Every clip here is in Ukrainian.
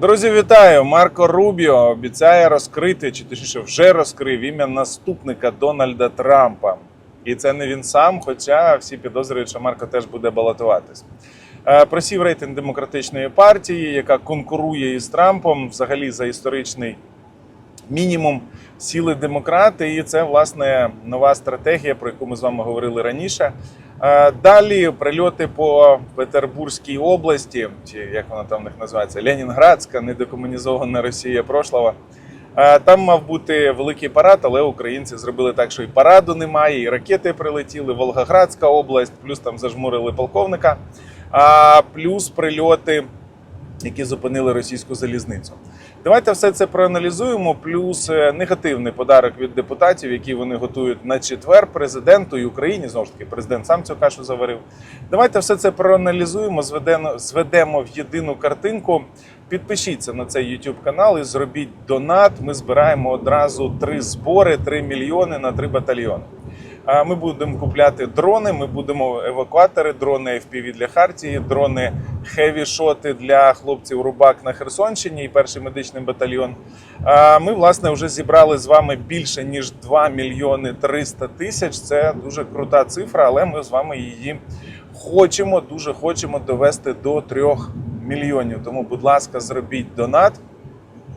Друзі, вітаю! Марко Рубіо обіцяє розкрити, чи точніше вже розкрив ім'я наступника Дональда Трампа. І це не він сам, хоча всі підозрюють, що Марко теж буде балотуватись. Е, Просів рейтинг демократичної партії, яка конкурує із Трампом взагалі за історичний мінімум сіли демократи, і це власне нова стратегія, про яку ми з вами говорили раніше. Е, Далі прильоти по Петербурзькій області, чи як вона там в них називається, Ленінградська, недекомунізована Росія прошлого. Е, Там мав бути великий парад, але українці зробили так, що і параду немає, і ракети прилетіли. Волгоградська область, плюс там зажмурили полковника, а плюс прильоти які зупинили російську залізницю. Давайте все це проаналізуємо. Плюс е, негативний подарок від депутатів, які вони готують на четвер президенту і Україні. Знову ж таки, президент сам цю кашу заварив. Давайте все це проаналізуємо, зведемо, зведемо в єдину картинку. Підпишіться на цей YouTube канал і зробіть донат. Ми збираємо одразу три збори, 3 мільйони на три батальйони. Ми будемо купляти дрони. Ми будемо евакуатори, дрони FPV для Хартії, дрони хеві-шоти для хлопців Рубак на Херсонщині і перший медичний батальйон. Ми власне вже зібрали з вами більше ніж 2 мільйони 300 тисяч. Це дуже крута цифра, але ми з вами її хочемо, дуже хочемо довести до 3 мільйонів. Тому, будь ласка, зробіть донат.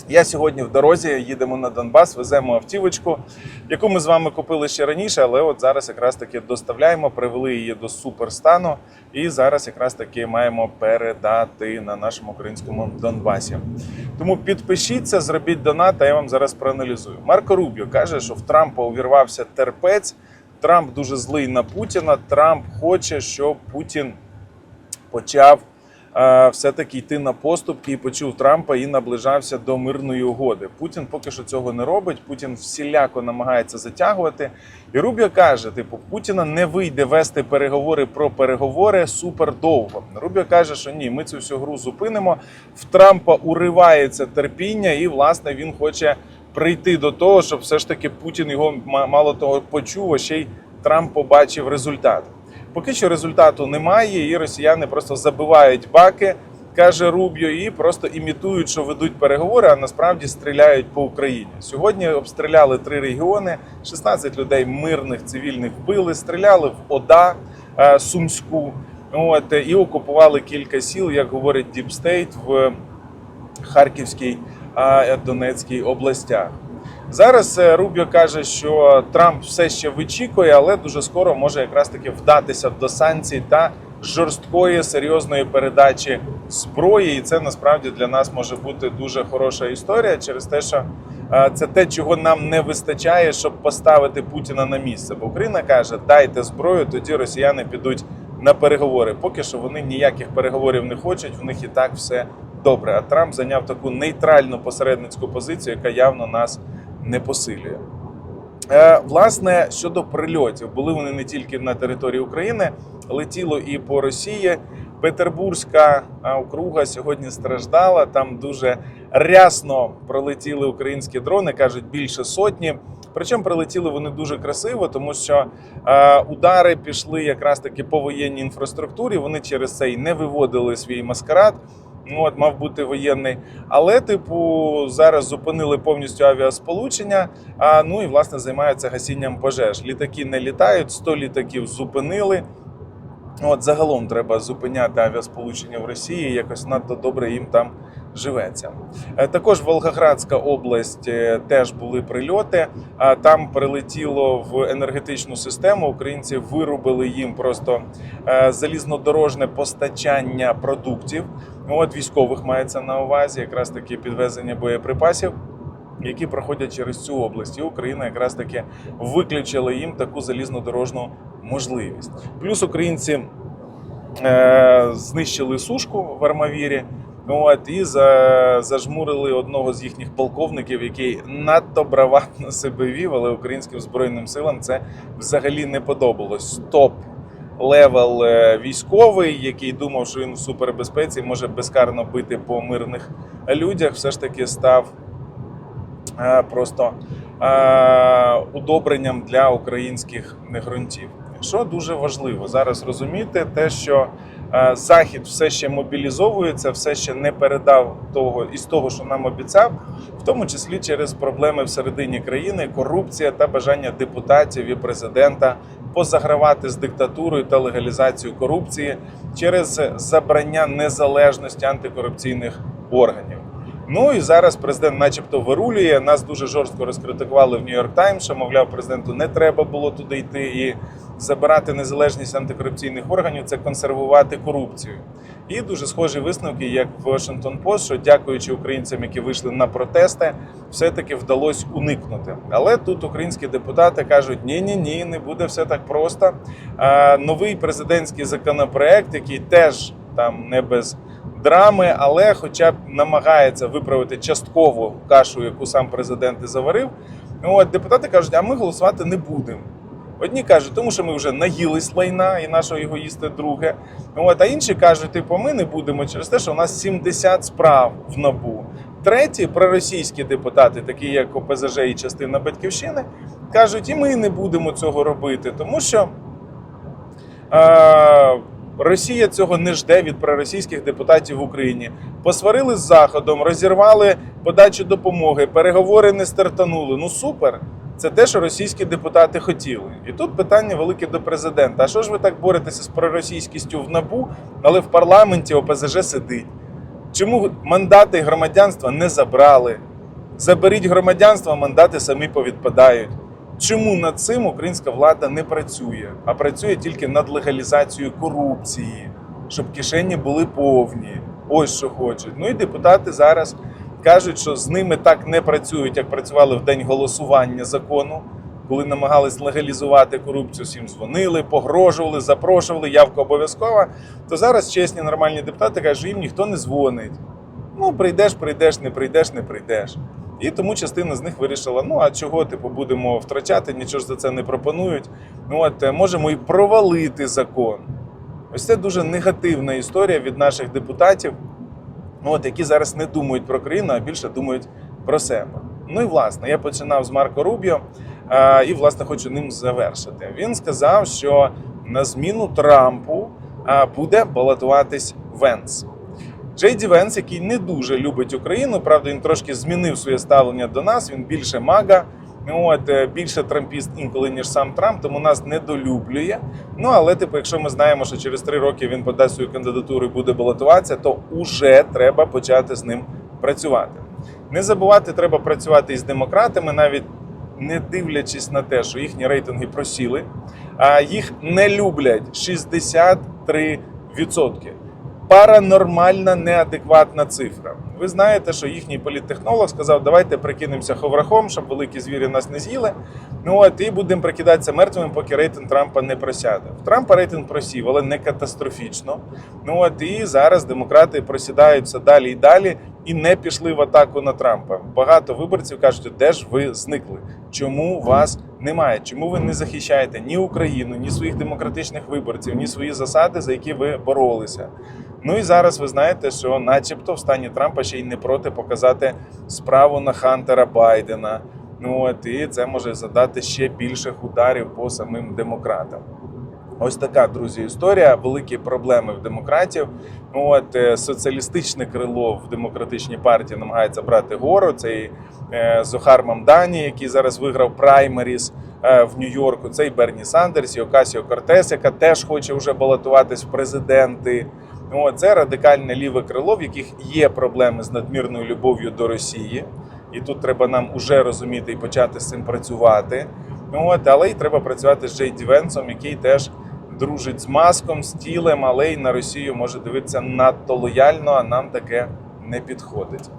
Я сьогодні в дорозі їдемо на Донбас, веземо автівочку, яку ми з вами купили ще раніше, але от зараз якраз таки доставляємо, привели її до суперстану, і зараз якраз таки маємо передати на нашому українському Донбасі. Тому підпишіться, зробіть донат, а я вам зараз проаналізую. Марко Рубіо каже, що в Трампа увірвався терпець. Трамп дуже злий на Путіна. Трамп хоче, щоб Путін почав все-таки йти на поступки і почув Трампа і наближався до мирної угоди. Путін поки що цього не робить. Путін всіляко намагається затягувати. І Рубіо каже: типу, Путіна не вийде вести переговори про переговори супер довго. Рубіо каже, що ні, ми цю всю гру зупинимо. В Трампа уривається терпіння, і власне він хоче прийти до того, щоб все ж таки Путін його ма- мало того почув, а ще й Трамп побачив результат. Поки що результату немає, і росіяни просто забивають баки, каже Рубіо, і просто імітують, що ведуть переговори, а насправді стріляють по Україні. Сьогодні обстріляли три регіони, 16 людей мирних цивільних вбили, стріляли в ОДА е, Сумську. От і окупували кілька сіл, як говорить Діпстейт в Харківській а Донецькій областях. Зараз е, Рубіо каже, що Трамп все ще вичікує, але дуже скоро може якраз таки вдатися до санкцій та жорсткої серйозної передачі зброї. І це насправді для нас може бути дуже хороша історія через те, що е, це те, чого нам не вистачає, щоб поставити Путіна на місце. Бо Україна каже, дайте зброю, тоді росіяни підуть на переговори. Поки що вони ніяких переговорів не хочуть, в них і так все добре. А Трамп зайняв таку нейтральну посередницьку позицію, яка явно нас не посилює. Е, Власне, щодо прильотів, були вони не тільки на території України, летіло і по Росії. Петербурзька округа сьогодні страждала. Там дуже рясно пролетіли українські дрони, кажуть, більше сотні. Причому прилетіли вони дуже красиво, тому що е, удари пішли якраз таки по воєнній інфраструктурі. Вони через це й не виводили свій маскарад. Ну, от мав бути воєнний, але типу зараз зупинили повністю авіасполучення. А ну і власне займаються гасінням пожеж. Літаки не літають, 100 літаків зупинили. От загалом треба зупиняти авіасполучення в Росії. Якось надто добре їм там живеться. Е, Також Волгоградська область е, теж були прильоти. А там прилетіло в енергетичну систему. Українці вирубили їм просто е, залізнодорожне постачання продуктів. От військових мається на увазі, якраз таки підвезення боєприпасів. Які проходять через цю область, і Україна якраз таки виключила їм таку залізнодорожну можливість. Плюс українці е, знищили сушку в Армавірі. От, і за, зажмурили одного з їхніх полковників, який надто браватно себе вів, але українським збройним силам це взагалі не подобалось. Топ левел е, військовий, який думав, що він в супербезпеці може безкарно бити по мирних людях, все ж таки став е, просто е, удобренням для українських ґрунтів. Що дуже важливо зараз розуміти, те, що Захід все ще мобілізовується, все ще не передав того із того, що нам обіцяв, в тому числі через проблеми всередині країни, корупція та бажання депутатів і президента позагравати з диктатурою та легалізацією корупції через забрання незалежності антикорупційних органів. Ну і зараз президент, начебто, вирулює. Нас дуже жорстко розкритикували в Нью-Йорк Таймс, що мовляв, президенту не треба було туди йти і забирати незалежність антикорупційних органів це консервувати корупцію. І дуже схожі висновки, як в Washington Post, що дякуючи українцям, які вийшли на протести, все-таки вдалося уникнути. Але тут українські депутати кажуть: ні, ні, ні, не буде все так просто. А, новий президентський законопроект, який теж там не без драми, але хоча б намагається виправити частково кашу, яку сам президент і заварив. Ну, От депутати кажуть, а ми голосувати не будемо. Одні кажуть, тому що ми вже наїлись лайна і нашого його їсти друге. От, а інші кажуть, типу, ми не будемо через те, що у нас 70 справ в набу. Треті проросійські депутати, такі як ОПЗЖ і частина Батьківщини, кажуть, і ми не будемо цього робити, тому що е, Росія цього не жде від проросійських депутатів в Україні. Посварили з Заходом, розірвали подачу допомоги, переговори не стартанули. Ну супер. Це те, що російські депутати хотіли. І тут питання велике до президента: а що ж ви так боретеся з проросійськістю в набу, але в парламенті ОПЗЖ сидить? Чому мандати громадянства не забрали? Заберіть громадянство, мандати самі повідпадають. Чому над цим українська влада не працює, а працює тільки над легалізацією корупції, щоб кишені були повні? Ось що хочуть. Ну і депутати зараз кажуть, що з ними так не працюють, як працювали в день голосування закону, коли намагались легалізувати корупцію, всім дзвонили, погрожували, запрошували, явка обов'язкова. То зараз чесні нормальні депутати кажуть, що їм ніхто не дзвонить. Ну, прийдеш, прийдеш, не прийдеш, не прийдеш. І тому частина з них вирішила: ну а чого типу будемо втрачати, нічого ж за це не пропонують. Ну от е, можемо і провалити закон. Ось це дуже негативна історія від наших депутатів, ну, от, які зараз не думають про країну, а більше думають про себе. Ну і власне, я починав з Марко Рубіо а, і власне хочу ним завершити. Він сказав, що на зміну Трампу а, буде балотуватись Венс. Джей Ді Венс, який не дуже любить Україну, правда, він трошки змінив своє ставлення до нас. Він більше мага, ну, от е, більше трампіст інколи ніж сам Трамп, тому нас недолюблює. Ну але, типу, якщо ми знаємо, що через три роки він подасть свою кандидатуру і буде балотуватися, то уже треба почати з ним працювати. Не забувати, треба працювати із демократами, навіть не дивлячись на те, що їхні рейтинги просіли, а їх не люблять 63%. Паранормальна неадекватна цифра. Ви знаєте, що їхній політтехнолог сказав, давайте прикинемося ховрахом, щоб великі звірі нас не з'їли. Ну от і будемо прикидатися мертвими, поки рейтинг Трампа не просяде. В Трампа рейтинг просів, але не катастрофічно. Ну от і зараз демократи просідаються далі і далі і не пішли в атаку на Трампа. Багато виборців кажуть, де ж ви зникли? Чому вас немає? Чому ви не захищаєте ні Україну, ні своїх демократичних виборців, ні свої засади, за які ви боролися? Ну і зараз ви знаєте, що, начебто, в стані Трампа ще й не проти показати справу на Хантера Байдена. Ну от і це може задати ще більших ударів по самим демократам. Ось така, друзі, історія. Великі проблеми в демократів. Ну, От е, соціалістичне крило в демократичній партії намагається брати гору. Цей е, Зохар Мамдані, який зараз виграв праймеріс е, в Нью-Йорку. Цей Берні Сандерс і Окасіо Кортес, яка теж хоче вже балотуватись в президенти. Ну, це радикальне ліве крило, в яких є проблеми з надмірною любов'ю до Росії. І тут треба нам уже розуміти і почати з цим працювати. Ну, от, але й треба працювати з Джей Ді Венсом, який теж дружить з маском, з тілем, але й на Росію може дивитися надто лояльно, а нам таке не підходить.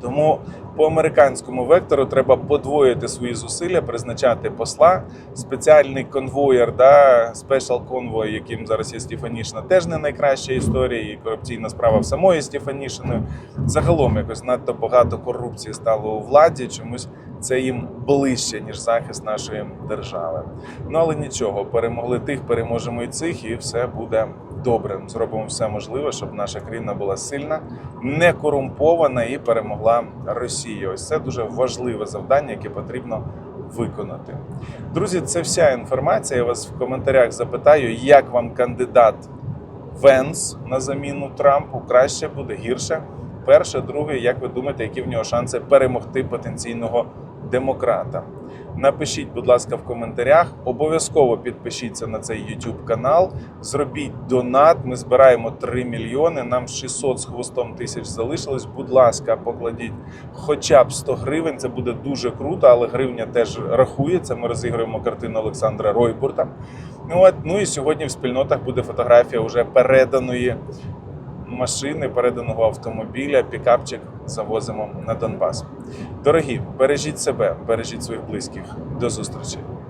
Тому по американському вектору треба подвоїти свої зусилля, призначати посла, спеціальний конвоєр, да, спешл конвой, яким зараз є Стефанішина, теж не найкраща історія, і корупційна справа в самої Стефанішини. Загалом якось надто багато корупції стало у владі. Чомусь це їм ближче, ніж захист нашої держави. Ну але нічого, перемогли тих, переможемо і цих, і все буде добре. Зробимо все можливе, щоб наша країна була сильна, не корумпована і перемогла Росію. Ось це дуже важливе завдання, яке потрібно виконати. Друзі, це вся інформація. Я вас в коментарях запитаю, як вам кандидат Венс на заміну Трампу. Краще буде гірше. Перше, друге, як ви думаєте, які в нього шанси перемогти потенційного демократа? Напишіть, будь ласка, в коментарях. Обов'язково підпишіться на цей YouTube канал. Зробіть донат. Ми збираємо 3 мільйони. Нам 600 з хвостом тисяч залишилось. Будь ласка, покладіть хоча б 100 гривень. Це буде дуже круто, але гривня теж рахується. Ми розіграємо картину Олександра Ройбурта. Ну от ну і сьогодні в спільнотах буде фотографія вже переданої машини, переданого автомобіля. Пікапчик завозимо на Донбас. Дорогі, бережіть себе, бережіть своїх близьких. До зустрічі.